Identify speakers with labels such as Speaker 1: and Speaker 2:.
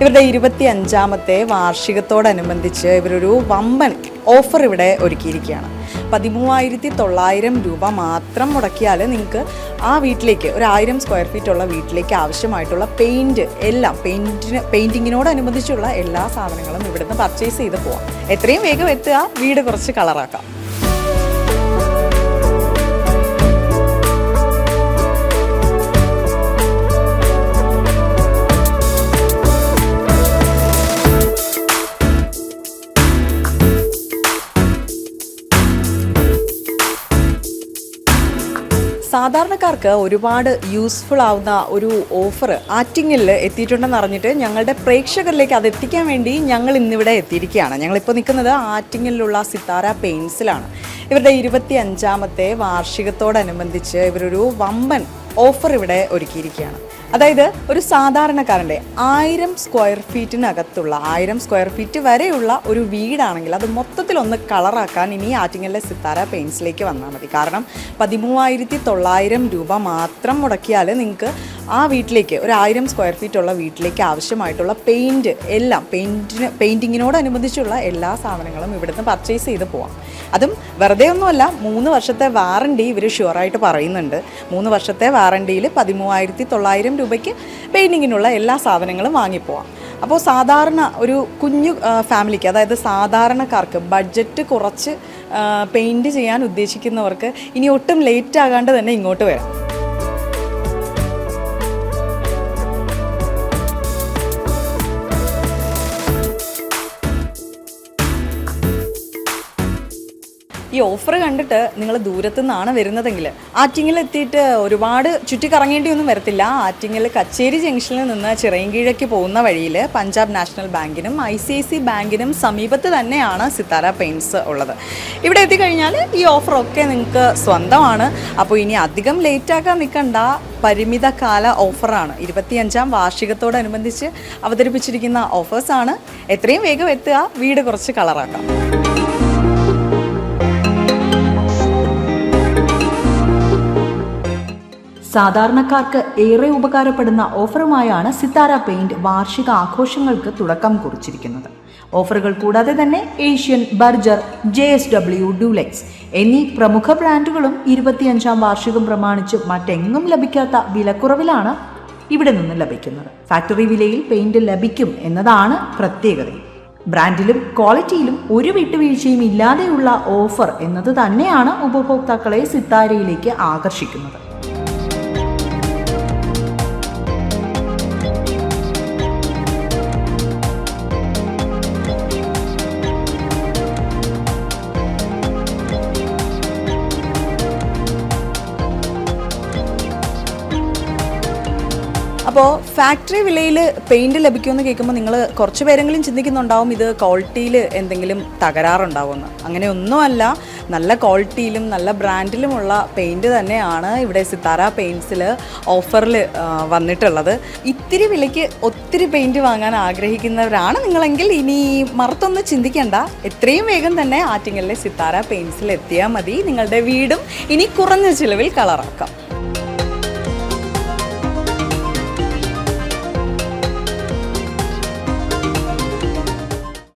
Speaker 1: ഇവരുടെ ഇരുപത്തി അഞ്ചാമത്തെ വാർഷികത്തോടനുബന്ധിച്ച് ഇവരൊരു വമ്പൻ ഓഫർ ഇവിടെ ഒരുക്കിയിരിക്കുകയാണ്. പതിമൂവായിരത്തി തൊള്ളായിരം രൂപ മാത്രം മുടക്കിയാൽ നിങ്ങൾക്ക് ആ വീട്ടിലേക്ക് ഒരു ആയിരം സ്ക്വയർ ഫീറ്റ് ഉള്ള വീട്ടിലേക്ക് ആവശ്യമായിട്ടുള്ള പെയിന്റ് എല്ലാം പെയിന്റിന് പെയിന്റിങ്ങിനോടനുബന്ധിച്ചുള്ള എല്ലാ സാധനങ്ങളും ഇവിടുന്ന് പർച്ചേസ് ചെയ്ത് പോവാം. എത്രയും വേഗം എത്തുക വീട് കുറച്ച് കളറാക്കാം. സാധാരണക്കാർക്ക് ഒരുപാട് യൂസ്ഫുൾ ആവുന്ന ഒരു ഓഫർ ആറ്റിങ്ങിൽ എത്തിയിട്ടുണ്ടെന്ന് അറിഞ്ഞിട്ട് ഞങ്ങളുടെ പ്രേക്ഷകരിലേക്ക് അത് എത്തിക്കാൻ വേണ്ടി ഞങ്ങൾ ഇന്നിവിടെ എത്തിയിരിക്കുകയാണ്. ഞങ്ങളിപ്പോൾ നിൽക്കുന്നത് ആറ്റിങ്ങിലുള്ള സിത്താര പെയിൻസിലാണ് ഇവരുടെ ഇരുപത്തി അഞ്ചാമത്തെ വാർഷികത്തോടനുബന്ധിച്ച് ഇവരൊരു വമ്പൻ ഓഫർ ഇവിടെ ഒരുക്കിയിരിക്കുകയാണ്. അതായത് ഒരു സാധാരണക്കാരന്റെ ആയിരം സ്ക്വയർ ഫീറ്റിനകത്തുള്ള ആയിരം സ്ക്വയർ ഫീറ്റ് വരെയുള്ള ഒരു വീടാണെങ്കിൽ അത് മൊത്തത്തിലൊന്ന് കളറാക്കാൻ ഇനി ആറ്റിങ്ങലിലെ സിത്താര പെയിൻസിലേക്ക് വന്നാൽ മതി. കാരണം പതിമൂവായിരത്തി തൊള്ളായിരം രൂപ മാത്രം മുടക്കിയാൽ നിങ്ങൾക്ക് ആ വീട്ടിലേക്ക് ഒരു ആയിരം സ്ക്വയർ ഫീറ്റ് ഉള്ള വീട്ടിലേക്ക് ആവശ്യമായിട്ടുള്ള പെയിന്റ് എല്ലാം പെയിന്റിന് പെയിന്റിങ്ങിനോടനുബന്ധിച്ചുള്ള എല്ലാ സാധനങ്ങളും ഇവിടുന്ന് പർച്ചേസ് ചെയ്ത് പോവാം. അതും വെറുതെ ഒന്നുമല്ല മൂന്ന് വർഷത്തെ വാറണ്ടി ഇവർ ഷുവറായിട്ട് പറയുന്നുണ്ട്. മൂന്ന് വർഷത്തെ വാറണ്ടിയിൽ പതിമൂവായിരത്തി തൊള്ളായിരം രൂപയ്ക്ക് പെയിന്റിങ്ങിനുള്ള എല്ലാ സാധനങ്ങളും വാങ്ങിപ്പോവാം അപ്പോൾ സാധാരണ ഒരു കുഞ്ഞു ഫാമിലിക്ക് അതായത് സാധാരണക്കാർക്ക് ബഡ്ജറ്റ് കുറച്ച് പെയിന്റ് ചെയ്യാൻ ഉദ്ദേശിക്കുന്നവർക്ക് ഇനി ഒട്ടും ലേറ്റ് ആകാണ്ട് തന്നെ ഇങ്ങോട്ട് വരാം. ഈ ഓഫർ കണ്ടിട്ട് നിങ്ങൾ ദൂരത്തു നിന്നാണ് വരുന്നതെങ്കിൽ ആറ്റിങ്ങിൽ എത്തിയിട്ട് ഒരുപാട് ചുറ്റിക്കറങ്ങേണ്ടിയൊന്നും വരത്തില്ല. ആറ്റിങ്ങിൽ കച്ചേരി ജംഗ്ഷനിൽ നിന്ന് ചിറയൻകീഴയ്ക്ക് പോകുന്ന വഴിയിൽ പഞ്ചാബ് നാഷണൽ ബാങ്കിനും ഐ സി ഐ സി ബാങ്കിനും സമീപത്ത് തന്നെയാണ് സിത്താര പെയിന്റ്സ് ഉള്ളത്. ഇവിടെ എത്തിക്കഴിഞ്ഞാൽ ഈ ഓഫറൊക്കെ നിങ്ങൾക്ക് സ്വന്തമാണ്. അപ്പോൾ ഇനി അധികം ലേറ്റാക്കാൻ നിൽക്കണ്ട പരിമിത കാല ഓഫറാണ് ഇരുപത്തിയഞ്ചാം വാർഷികത്തോടനുബന്ധിച്ച് അവതരിപ്പിച്ചിരിക്കുന്ന ഓഫേഴ്സാണ് എത്രയും വേഗം എത്തുക. വീട് കുറച്ച് കളറാക്കാം
Speaker 2: സാധാരണക്കാർക്ക് ഏറെ ഉപകാരപ്പെടുന്ന ഓഫറുമായാണ് സിത്താര പെയിന്റ് വാർഷിക ആഘോഷങ്ങൾക്ക് തുടക്കം കുറിച്ചിരിക്കുന്നത്. ഓഫറുകൾ കൂടാതെ തന്നെ Asian Berger J S W Dulux എന്നീ പ്രമുഖ ബ്രാൻഡുകളും ഇരുപത്തിയഞ്ചാം വാർഷികം പ്രമാണിച്ച് മറ്റെങ്ങും ലഭിക്കാത്ത വിലക്കുറവിലാണ് ഇവിടെ നിന്ന് ലഭിക്കുന്നത്. ഫാക്ടറി വിലയിൽ പെയിന്റ് ലഭിക്കും എന്നതാണ് പ്രത്യേകത. ബ്രാൻഡിലും ക്വാളിറ്റിയിലും ഒരു വിട്ടുവീഴ്ചയും ഇല്ലാതെയുള്ള ഓഫർ എന്നത് തന്നെയാണ് ഉപഭോക്താക്കളെ സിത്താരയിലേക്ക് ആകർഷിക്കുന്നത്.
Speaker 1: അപ്പോൾ ഫാക്ടറി വിലയിൽ പെയിന്റ് ലഭിക്കുമെന്ന് കേൾക്കുമ്പോൾ നിങ്ങൾ കുറച്ച് പേരെങ്കിലും ചിന്തിക്കുന്നുണ്ടാവും ഇത് ക്വാളിറ്റിയിൽ എന്തെങ്കിലും തകരാറുണ്ടാവുമെന്ന്. അങ്ങനെ ഒന്നുമല്ല നല്ല ക്വാളിറ്റിയിലും നല്ല ബ്രാൻഡിലുമുള്ള പെയിന്റ് തന്നെയാണ് ഇവിടെ സിത്താര പെയിന്റ്സിൽ ഓഫറിൽ വന്നിട്ടുള്ളത്. ഇത്തിരി വിലയ്ക്ക് ഒത്തിരി പെയിന്റ് വാങ്ങാൻ ആഗ്രഹിക്കുന്നവരാണ് നിങ്ങളെങ്കിൽ ഇനി മറത്തൊന്ന് ചിന്തിക്കേണ്ട. എത്രയും വേഗം തന്നെ ആറ്റിങ്ങലിലെ സിത്താര പെയിന്റ്സിൽ എത്തിയാൽ മതി. നിങ്ങളുടെ വീടും ഇനി കുറഞ്ഞ ചിലവിൽ കളറാക്കാം.